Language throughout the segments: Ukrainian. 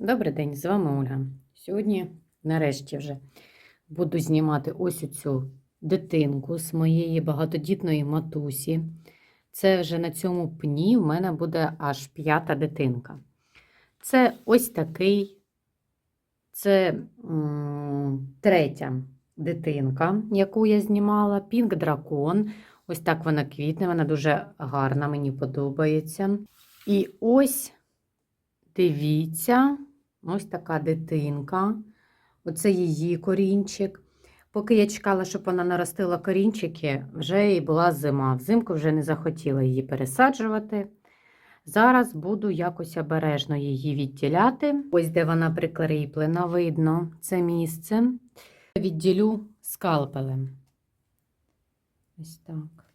Добрий день, з вами Ольга. Сьогодні, нарешті, вже буду знімати ось цю дитинку з моєї багатодітної матусі. Це вже на цьому пні в мене буде аж п'ята дитинка. Це ось такий, це третя дитинка, яку я знімала, Пінк Дракон. Ось так вона квітне, вона дуже гарна, мені подобається. І ось Дивіться, ось така дитинка. Оце її корінчик. Поки я чекала, щоб вона наростила корінчики, вже і була зима. Взимку вже не захотіла її пересаджувати. Зараз буду якось обережно її відділяти. Ось де вона прикріплена, видно це місце. Відділю скалпелем. Ось так.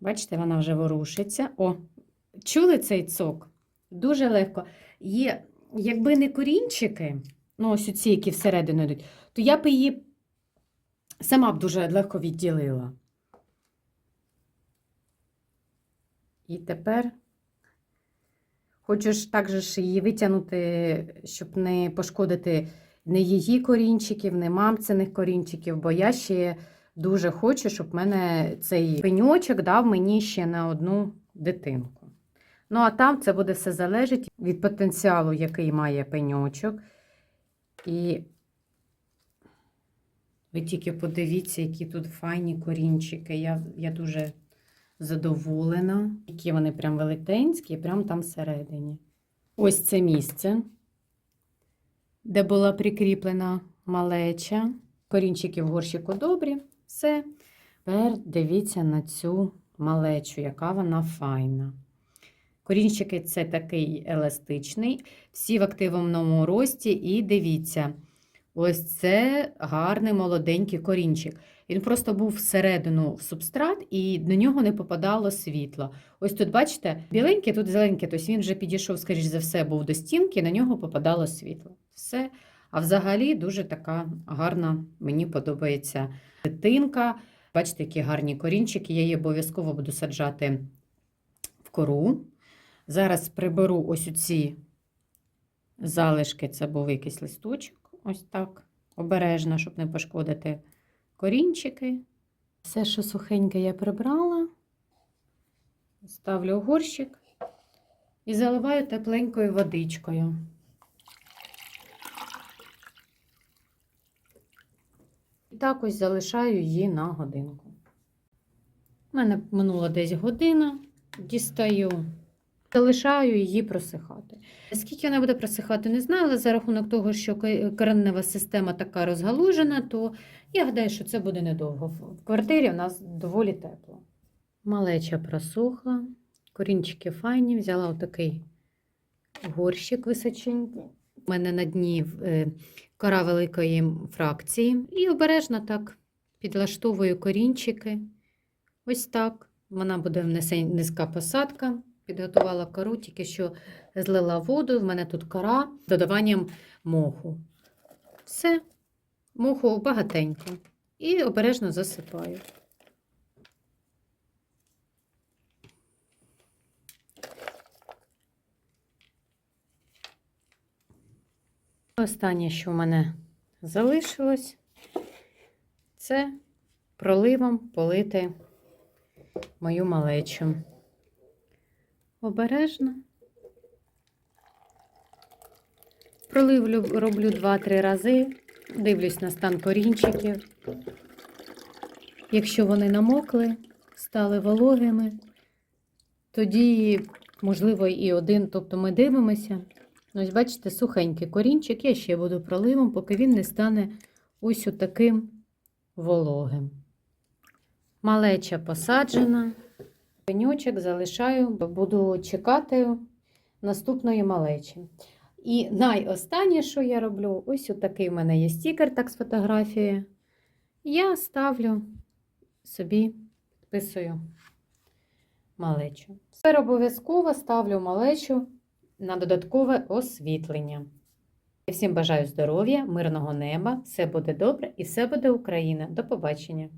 Бачите, вона вже ворушиться. О, чули цей цок? Дуже легко. Є, якби не корінчики, ну ось ці, які всередину йдуть, то я б її сама б дуже легко відділила. І тепер хочу ж також її витягнути, щоб не пошкодити не її корінчиків, не мамциних корінчиків, бо я ще дуже хочу, щоб в мене цей пеньочок дав мені ще на одну дитинку. Ну, а там це буде все залежить від потенціалу, який має пеньочок. І ви тільки подивіться, які тут файні корінчики. Я, я дуже задоволена, які вони прям велетенські, прям там всередині. Ось це місце, де була прикріплена малеча. Корінчики в горщику добрі. Все. Тепер дивіться на цю малечу, яка вона файна. Корінчики це такий еластичний, всі в активному рості. І дивіться, ось це гарний молоденький корінчик. Він просто був всередину в субстрат, і до нього не попадало світло. Ось тут, бачите, біленький, тут зеленький, тобто він вже підійшов, скоріш за все, був до стінки, на нього попадало світло. Все. А взагалі дуже така гарна, мені подобається дитинка. Бачите, які гарні корінчики. Я її обов'язково буду саджати в кору. Зараз приберу ось ці залишки, це був якийсь листочок, ось так, обережно, щоб не пошкодити корінчики. Все, що сухеньке, я прибрала, ставлю у горщик і заливаю тепленькою водичкою. Так ось залишаю її на годинку. У мене минула десь година, дістаю, залишаю її просихати. Скільки вона буде просихати, не знаю, але за рахунок того, що коренева система така розгалужена, то я гадаю, що це буде недовго. В квартирі у нас доволі тепло. Малеча просохла, корінчики файні, взяла отакий горщик височенький. У мене на дні е, кора великої фракції. І обережно так підлаштовую корінчики. Ось так. Вона буде низька посадка. Підготувала кору, тільки що злила воду. В мене тут кора з додаванням моху. Все, моху багатенько. І обережно засипаю. Останнє, що в мене залишилось, це проливом полити мою малечу. Обережно. Пролив роблю 2-3 рази, дивлюсь на стан корінчиків. Якщо вони намокли, стали вологими, тоді, можливо, і один, тобто ми дивимося. Ось, бачите, сухенький корінчик, я ще буду проливом, поки він не стане ось таким вологим. Малеча посаджена, пенючок залишаю, буду чекати наступної малечі. І найостаннє, що я роблю, ось такий в мене є стікер, так з фотографії. Я ставлю собі, підписую малечу. Тепер обов'язково ставлю малечу на додаткове освітлення. Я Всім бажаю здоров'я, мирного неба, все буде добре і все буде Україна. До побачення!